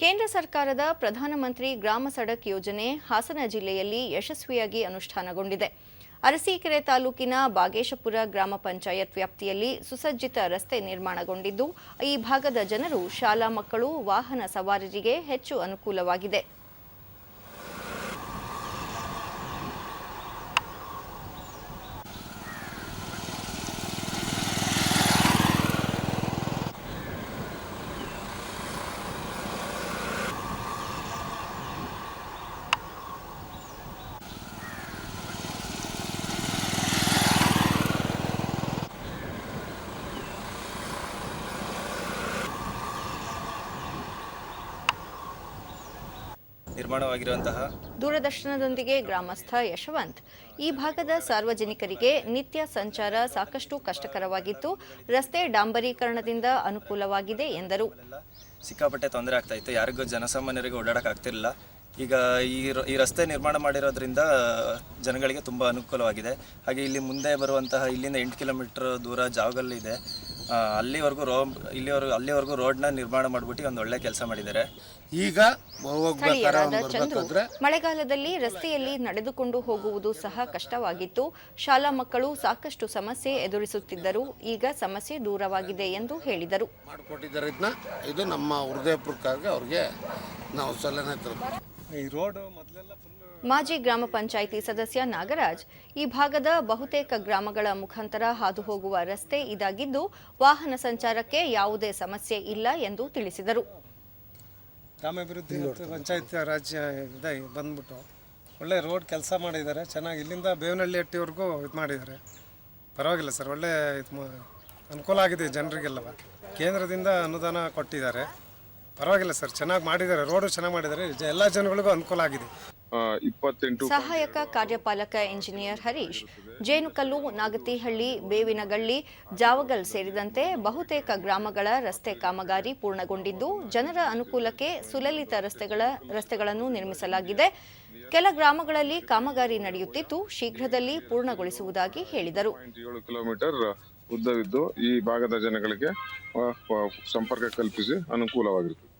ಕೇಂದ್ರ ಸರ್ಕಾರದ ಪ್ರಧಾನಮಂತ್ರಿ ಗ್ರಾಮ ಸಡಕ್ ಯೋಜನೆ ಹಾಸನ ಜಿಲ್ಲೆಯಲ್ಲಿ ಯಶಸ್ವಿಯಾಗಿ ಅನುಷ್ಠಾನಗೊಂಡಿದೆ. ಅರಸೀಕೆರೆ ತಾಲೂಕಿನ ಬಾಗೇಶಪುರ ಗ್ರಾಮ ಪಂಚಾಯತ್ ವ್ಯಾಪ್ತಿಯಲ್ಲಿ ಸುಸಜ್ಜಿತ ರಸ್ತೆ ನಿರ್ಮಾಣಗೊಂಡಿದ್ದು, ಈ ಭಾಗದ ಜನರು ಶಾಲಾ ಮಕ್ಕಳು ವಾಹನ ಸವಾರರಿಗೆ ಹೆಚ್ಚು ಅನುಕೂಲವಾಗಿದೆ. ನಿರ್ಮಾಣವಾಗಿರುವಂತಹ ದೂರದರ್ಶನದೊಂದಿಗೆ ಗ್ರಾಮಸ್ಥ ಯಶವಂತ್. ಈ ಭಾಗದ ಸಾರ್ವಜನಿಕರಿಗೆ ನಿತ್ಯ ಸಂಚಾರ ಸಾಕಷ್ಟು ಕಷ್ಟಕರವಾಗಿತ್ತು. ರಸ್ತೆ ಡಾಂಬರೀಕರಣದಿಂದ ಅನುಕೂಲವಾಗಿದೆ ಎಂದರು. ಸಿಕ್ಕಾಪಟ್ಟೆ ತೊಂದರೆ ಆಗ್ತಾ ಇತ್ತು. ಯಾರಿಗೂ ಜನಸಾಮಾನ್ಯರಿಗೆ ಓಡಾಡಕ್ಕೆ ಆಗ್ತಿರಲಿಲ್ಲ. ಈಗ ಈ ರ- ಈ ರಸ್ತೆ ನಿರ್ಮಾಣ ಮಾಡಿರೋದ್ರಿಂದ ಜನಗಳಿಗೆ ತುಂಬ ಅನುಕೂಲವಾಗಿದೆ. ಹಾಗೆ ಇಲ್ಲಿ ಮುಂದೆ ಬರುವಂತಹ ಇಲ್ಲಿಂದ ಎಂಟು ಕಿಲೋಮೀಟರ್ ದೂರ ಜಾವಗಲ್ ಇದೆ ಆ, ಅಲ್ಲಿವರೆಗೂ ರೋ ಇಲ್ಲಿವರೆಗೂ ಅಲ್ಲಿವರೆಗೂ ರೋಡ್ನ ನಿರ್ಮಾಣ ಮಾಡಿಬಿಟ್ಟು ಒಂದು ಒಳ್ಳೆ ಕೆಲಸ ಮಾಡಿದ್ದಾರೆ. ಈಗ ಹೋಗ್ಬೇಕಾರೆ ಸ್ಥಳೀಯರಾದ ಚಂದ್ರು ಮಳೆಗಾಲದಲ್ಲಿ ರಸ್ತೆಯಲ್ಲಿ ನಡೆದುಕೊಂಡು ಹೋಗುವುದು ಸಹ ಕಷ್ಟವಾಗಿತ್ತು. ಶಾಲಾ ಮಕ್ಕಳು ಸಾಕಷ್ಟು ಸಮಸ್ಯೆ ಎದುರಿಸುತ್ತಿದ್ದರು. ಈಗ ಸಮಸ್ಯೆ ದೂರವಾಗಿದೆ ಎಂದು ಹೇಳಿದರು. ಮಾಡಿಕೊಟ್ಟಿದ್ದಾರೆ ಇದು ನಮ್ಮ ಹೃದಯಪುರಕ್ಕಾಗಿ ಅವ್ರಿಗೆ ನಾವು ಸಲಹೆ ಮಾಜಿ ಗ್ರಾಮ ಪಂಚಾಯಿತಿ ಸದಸ್ಯ ನಾಗರಾಜ್ ಈ ಭಾಗದ ಬಹುತೇಕ ಗ್ರಾಮಗಳ ಮುಖಾಂತರ ಹಾದು ಹೋಗುವ ರಸ್ತೆ ಇದಾಗಿದ್ದು ವಾಹನ ಸಂಚಾರಕ್ಕೆ ಯಾವುದೇ ಸಮಸ್ಯೆ ಇಲ್ಲ ಎಂದು ತಿಳಿಸಿದರು. ಗ್ರಾಮಾಭಿವೃದ್ಧಿ ಪಂಚಾಯತ್ ರಾಜ್ಯ ಬಂದ್ಬಿಟ್ಟು. ಒಳ್ಳೆ ರೋಡ್ ಕೆಲಸ ಮಾಡಿದ್ದಾರೆ ಚೆನ್ನಾಗಿ ಇಲ್ಲಿಂದ ಬೇವನಹಳ್ಳಿ ಹಟ್ಟಿವರೆಗೂ ಇದು ಮಾಡಿದ್ದಾರೆ. ಪರವಾಗಿಲ್ಲ ಸರ್ ಒಳ್ಳೆ ಅನುಕೂಲ ಆಗಿದೆ ಜನರಿಗೆಲ್ಲ. ಕೇಂದ್ರದಿಂದ ಅನುದಾನ ಕೊಟ್ಟಿದ್ದಾರೆ. ಪರವಾಗಿಲ್ಲ ಸರ್ ಚೆನ್ನಾಗಿ ಮಾಡಿದ್ದಾರೆ ರೋಡು ಚೆನ್ನಾಗಿ ಮಾಡಿದ್ದಾರೆ ಜ- ಎಲ್ಲ ಜನಗಳಿಗೂ ಅನುಕೂಲ ಆಗಿದೆ. ಆ, ಇಪ್ಪತ್ತೆಂಟು ಸಹಾಯಕ ಕಾರ್ಯಪಾಲಕ ಇಂಜಿನಿಯರ್ ಹರೀಶ್ ಜೇನುಕಲ್ಲು ನಾಗತಿಹಳ್ಳಿ ಬೇವಿನಗಳ್ಳಿ ಜಾವಗಲ್ ಸೇರಿದಂತೆ ಬಹುತೇಕ ಗ್ರಾಮಗಳ ರಸ್ತೆ ಕಾಮಗಾರಿ ಪೂರ್ಣಗೊಂಡಿದ್ದು ಜನರ ಅನುಕೂಲಕ್ಕೆ ಸುಲಲಿತ ರಸ್ತೆಗಳ ರಸ್ತೆಗಳನ್ನು ನಿರ್ಮಿಸಲಾಗಿದೆ. ಕೆಲ ಗ್ರಾಮಗಳಲ್ಲಿ ಕಾಮಗಾರಿ ನಡೆಯುತ್ತಿದ್ದು ಶೀಘ್ರದಲ್ಲಿ ಪೂರ್ಣಗೊಳಿಸುವುದಾಗಿ ಹೇಳಿದರು. ಪಾಯಿಂಟ್ ಏಳು ಕಿಲೋಮೀಟರ್ ಉದ್ದವಿದ್ದು ಈ ಭಾಗದ ಜನಗಳಿಗೆ ಸಂಪರ್ಕ ಕಲ್ಪಿಸಿ ಅನುಕೂಲವಾಗಿರುತ್ತದೆ